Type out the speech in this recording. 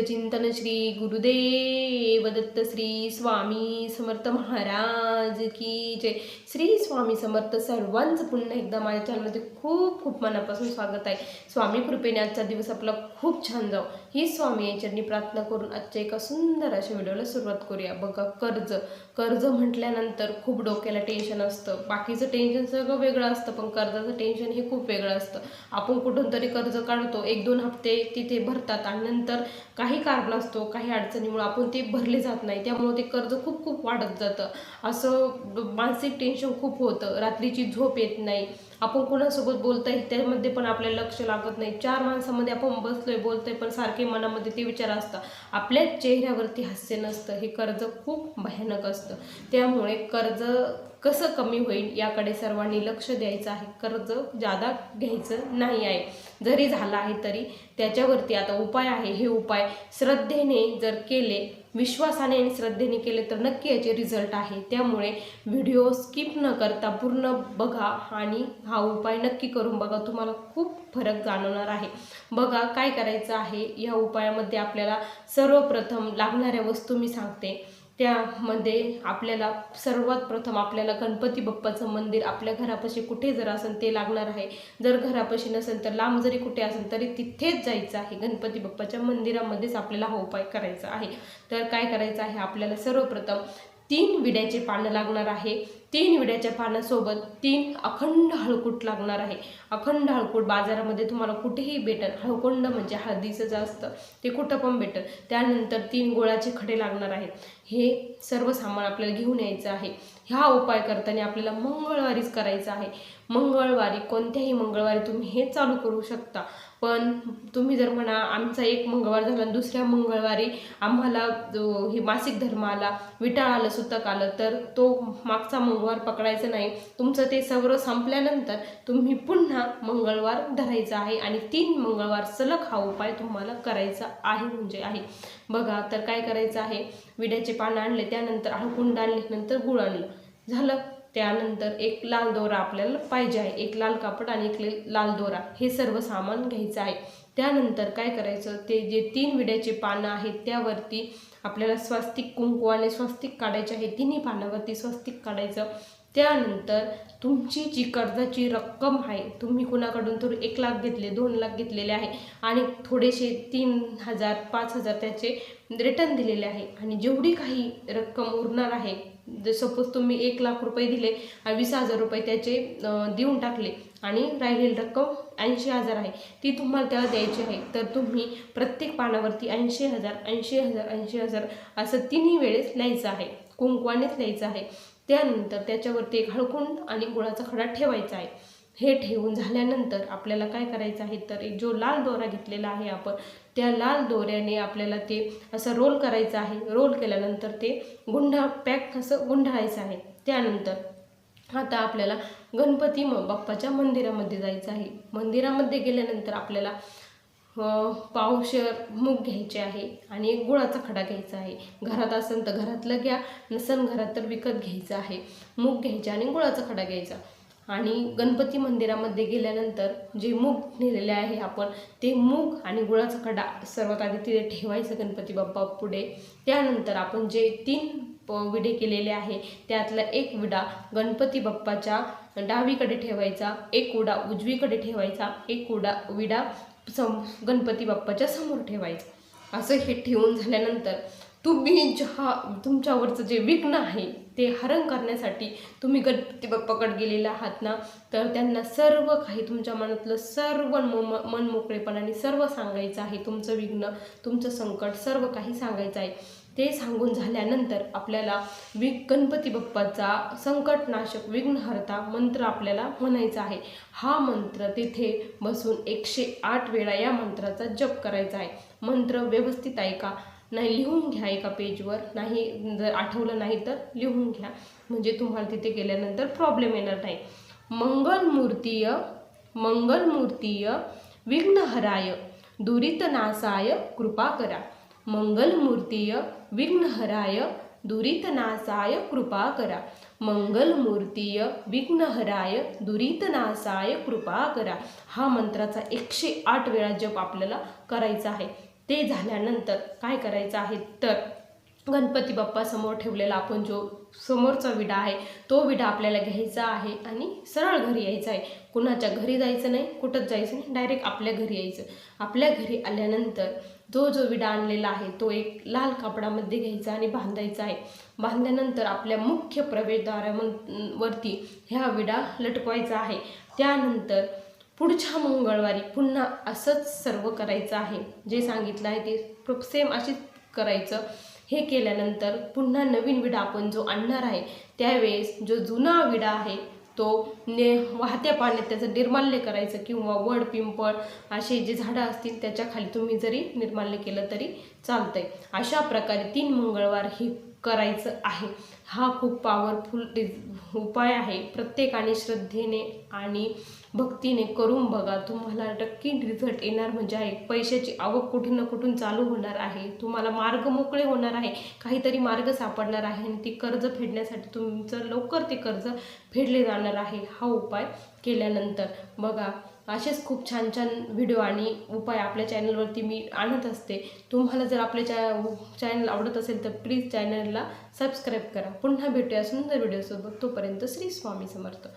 चिंतन श्री गुरुदेव दत्त श्री स्वामी समर्थ महाराज की जय. श्री स्वामी समर्थ सर्वांचं पुन्हा एकदा माझ्या चॅनलमध्ये खूप खूप मनापासून स्वागत आहे. स्वामी कृपेने आजचा दिवस आपला खूप छान जाऊ ही स्वामी यांच्यानी प्रार्थना करून आजच्या एका सुंदर अशा व्हिडिओला सुरुवात करूया. बघा कर्ज. कर्ज म्हटल्यानंतर खूप डोक्याला टेन्शन असतं. बाकीचं टेन्शन सगळं वेगळं असतं पण कर्जाचं टेन्शन हे खूप वेगळं असतं. आपण कुठून तरी कर्ज काढतो. एक दोन हप्ते तिथे भरतात आणि नंतर काही कारण असतो काही अडचणीमुळे आपण ते भरले जात नाही त्यामुळे ते कर्ज खूप खूप वाढत जातं. असं मानसिक टेन्शन खूप होतं. रात्रीची झोप येत नाही. आपण कोणासोबत बोलताय त्यामध्ये पण आपल्याला लक्ष लागत नाही. चार माणसामध्ये आपण बसलोय बोलतोय पण सारखे मनामध्ये ते विचार असतात. आपल्या चेहऱ्यावरती हास्य नसतं. हे कर्ज खूप भयानक असतं. त्यामुळे कर्ज कसं कमी होईल याकडे सर्वांनी लक्ष द्यायचं आहे. कर्ज जादा घ्यायचं नाही आहे. जरी झालं आहे तरी त्याच्यावरती आता उपाय आहे. हे उपाय श्रद्धेने जर केले विश्वासाने आणि श्रद्धेने केले तर नक्की याचे रिझल्ट आहे. त्यामुळे व्हिडिओ स्किप न करता पूर्ण बघा आणि हा उपाय नक्की करून बघा. तुम्हाला खूप फरक जाणवणार आहे. बघा काय करायचं आहे. या उपायामध्ये आपल्याला सर्वप्रथम लागणाऱ्या वस्तू मी सांगते. त्यामध्ये आपल्याला सर्वात प्रथम आपल्याला गणपती बाप्पाचं मंदिर आपल्या घरापाशी कुठे जर असेल ते लागणार आहे. जर घरापाशी नसेल तर लांब जरी कुठे असेल तरी तिथेच जायचं आहे. गणपती बाप्पाच्या मंदिरामध्येच आपल्याला हा उपाय करायचा आहे. तर काय करायचं आहे? आपल्याला सर्वप्रथम तीन विड्याचे पानं लागणार आहे. तीन विड्याच्या पानासोबत तीन अखंड हळकूट लागणार आहे. अखंड हळकूट बाजारामध्ये तुम्हाला कुठेही भेटेल हळकुंड म्हणजे हळदीचं जे असतं ते कुठं पण भेटेल त्यानंतर तीन गोळाचे खडे लागणार आहेत. हे सर्व सामान आपल्याला घेऊन यायचं आहे. ह्या उपाय करताना आपल्याला मंगळवारीच करायचं आहे. मंगळवारी कोणत्याही मंगळवारी तुम्ही हे चालू करू शकता. पण तुम्ही जर म्हणा आमचा एक मंगळवार झाला आणि दुसऱ्या मंगळवारी आम्हाला जो हे मासिक धर्म आला विटाळ आलं सुतक आलं तर तो मागचा मंगळवार पकडायचा नाही. तुमचं ते सगळं संपल्यानंतर तुम्ही पुन्हा मंगळवार धरायचा आहे आणि तीन मंगळवार सलग हा उपाय तुम्हाला करायचा आहे म्हणजे आहे. बघा तर काय करायचं आहे? विड्याचे पानं आणले त्यानंतर हळकुंड आणले नंतर गुळ आणलं. झालं? त्यानंतर एक लाल दोरा आपल्याला पाहिजे आहे. एक लाल कापड आणि एक ले- लाल दोरा. हे सर्व सामान घ्यायचं आहे. त्यानंतर काय करायचं? ते जे तीन विड्याचे पानं आहेत त्यावरती आपल्याला स्वस्तिक आणि स्वस्तिक काढायचे आहे तिन्ही पानावरती स्वस्तिक काढायचं. त्यानंतर तुमची जी कर्जाची रक्कम आहे तुम्ही कुणाकडून थोडे एक लाख घेतले दोन लाख घेतलेले आहे आणि थोडेसे तीन हजार पाच हजार त्याचे रिटर्न दिलेले आहे. आणि जेवढी काही रक्कम उरणार आहे जर सपोज तुम्ही एक लाख रुपये दिले आणि वीस हजार रुपये त्याचे देऊन टाकले आणि राहिलेली रक्कम ऐंशी हजार आहे. ती तुम्हाला त्याला द्यायची आहे. तर तुम्ही प्रत्येक पानावरती ऐंशी हजार ऐंशी हजार ऐंशी हजार असं तिन्ही वेळेस लिहायचं आहे. कुंकवानेच लिहायचं आहे. त्यानंतर त्याच्यावरती एक हळकुंड आणि गुळाचा खडा ठेवायचा आहे. हे ठेवून झाल्यानंतर आपल्याला काय करायचं आहे? तर एक जो लाल दोरा घेतलेला आहे आपण त्या लाल दोऱ्याने आपल्याला ते असं रोल करायचं आहे. रोल केल्यानंतर ते गुंढा पॅक असं गुंढाळायचं आहे. त्यानंतर आता आपल्याला गणपती म बाप्पाच्या मंदिरामध्ये जायचं आहे. मंदिरामध्ये गेल्यानंतर आपल्याला पावशर मूग घ्यायचे आहे आणि एक गुळाचा खडा घ्यायचा आहे. घरात असेल तर घरातलं घ्या नसेल घरात तर विकत घ्यायचं आहे. मूग घ्यायचे आणि गुळाचा खडा घ्यायचा. आणि गणपती मंदिरामध्ये गेल्यानंतर जे मूग नेलेले आहे आपण ते मूग आणि गुळाचा खडा सर्वात आधी तिथे ठेवायचं गणपती बाप्पा पुढे. त्यानंतर आपण जे तीन विडे केलेले आहे. त्यातला एक विडा गणपती बाप्पाच्या डावीकडे ठेवायचा एक उडा उजवीकडे ठेवायचा एक उडा विडा सम गणपती बाप्पाच्या समोर ठेवायचा. असं हे ठेवून झाल्यानंतर तुम्ही ज्या तुमच्यावरचं जे विघ्न आहे ते हरण करण्यासाठी तुम्ही गणपती बाप्पाकडे गेलेले आहात ना तर त्यांना सर्व काही तुमच्या मनातलं सर्व म मन मोकळेपणाने सर्व सांगायचं आहे. तुमचं विघ्न तुमचं संकट सर्व काही सांगायचं आहे. ते सांगून झाल्यानंतर आपल्याला वि गणपती बाप्पाचा संकटनाशक विघ्नहर्ता मंत्र आपल्याला म्हणायचा आहे. हा मंत्र तिथे बसून एकशे आठ वेळा या मंत्राचा जप करायचा आहे. मंत्र व्यवस्थित ऐका नाही लिहून घ्या एका पेजवर. नाही जर आठवलं नाही तर लिहून घ्या. म्हणजे तुम्हाला तिथे गेल्यानंतर प्रॉब्लेम येणार नाही. मंगलमूर्तीय मंगलमूर्तीय विघ्नहराय दुरितनासाय कृपा करा. मंगलमूर्तीय विघ्नहराय दुरितनासाय कृपा करा मंगलमूर्तीय विघ्नहराय दुरितनासाय कृपा करा हा मंत्राचा एकशे आठ वेळा जप आपल्याला करायचा आहे. ते झाल्यानंतर काय करायचं आहे? तर गणपती बाप्पासमोर ठेवलेला आपण जो समोरचा विडा आहे तो विडा आपल्याला घ्यायचा आहे आणि सरळ घरी यायचा आहे. कुणाच्या घरी जायचं नाही कुठंच जायचं नाही डायरेक्ट आपल्या घरी यायचं. आपल्या घरी आल्यानंतर जो जो विडा आणलेला आहे तो एक लाल कापडामध्ये घ्यायचा आणि बांधायचा आहे. बांधल्यानंतर आपल्या मुख्य प्रवेशद्वारावरती ह्या विडा लटकवायचा आहे. त्यानंतर पुढच्या मंगळवारी पुन्हा असंच सर्व करायचं आहे. जे सांगितलं आहे ते सेम अशीच करायचं. हे केल्यानंतर पुन्हा नवीन विडा आपण जो आणणार आहे त्यावेळेस जो जुना विडा आहे तो ने वाहत्या पाण्यात त्याचं निर्माल्य करायचं किंवा वड पिंपळ असे जे झाडं असतील त्याच्याखाली तुम्ही जरी निर्माल्य केलं तरी चालतंय. अशा प्रकारे तीन मंगळवार हे करायचं आहे. हा खूप पॉवरफुल उपाय आहे. प्रत्येकाने श्रद्धेने आणि भक्तीने करून बघा. तुम्हाला नक्की रिझल्ट येणार म्हणजे आहे. पैशाची आवक कुठून ना कुठून चालू होणार आहे. तुम्हाला मार्ग मोकळे होणार आहे. काहीतरी मार्ग सापडणार आहे आणि ती कर्ज फेडण्यासाठी तुमचं लवकर ते कर्ज फेडले जाणार आहे. हा उपाय केल्यानंतर बघा. असेच खूप छान छान व्हिडिओ आणि उपाय आपल्या चॅनलवरती मी आणत असते. तुम्हाला जर आपल्या चॅ चॅनल आवडत असेल तर प्लीज चॅनलला सबस्क्राईब करा. पुन्हा भेटूया सुंदर व्हिडिओसोबत तोपर्यंत श्री स्वामी समर्थ.